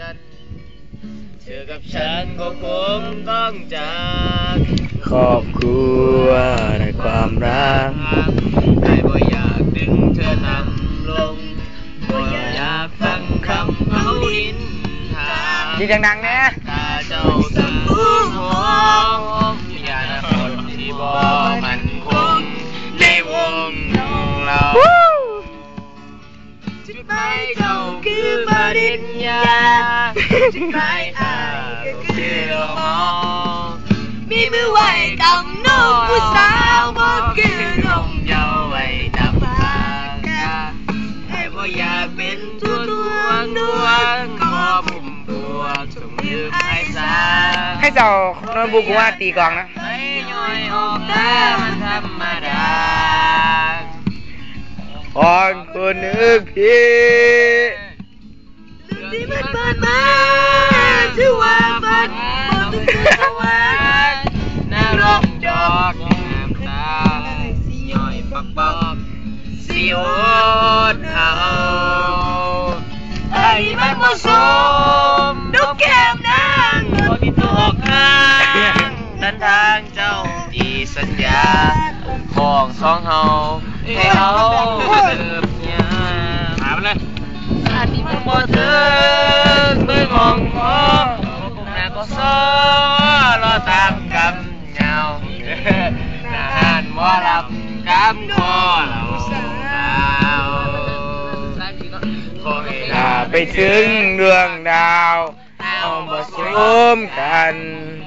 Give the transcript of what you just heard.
กัน เธอกับฉันก็คงต้องจากครอบครัวในความรักได้บ่อยากดึงเธอทำลงบ่อยากฟังคำเขาดินทายิงดังๆนะตาเจ้าสมูหอมยานาคนที่บ่มันคงในวงเรา bay đầu cứ vào đến nhà. Bay ai cứ kêu mò mi mưa hoài tầm nô của sao mơ cứ lòng nhau hoài tầm ba ca. Em có già bên tua tua nuông có bùm bùa trong như ai xa. Hay giàu nói vô cùng à tì còn đó. บอกคือลมเยาว์ไว้ดับปากกาให้บ่อยากเป็นตัวดวงดวงขอบุ่มบวกจงลืมาให้เจ้าโน้ตบุ๊กกูว่าตีกลอกตามันธรรมดาของคุณนึกพี่เรื่องที่มันเปิดมาชื่อว่าฝันบอกถึงสวรรค์นรกจอกน้ำตาสิย่อยปักบอกสิโอดเอาไอ้มันบ่สมดอกแก้มนางคนที่ตกทางนั้นทางเจ้าที่สัญญาของสองเฮา Kau sedapnya Apa nih? Hatimu bosen Bengong-ngong Bukan kosong Lo tangkap nhau Nahan molap Cam kolau Rồi là phải chứng đường nào Ông bà xuống cành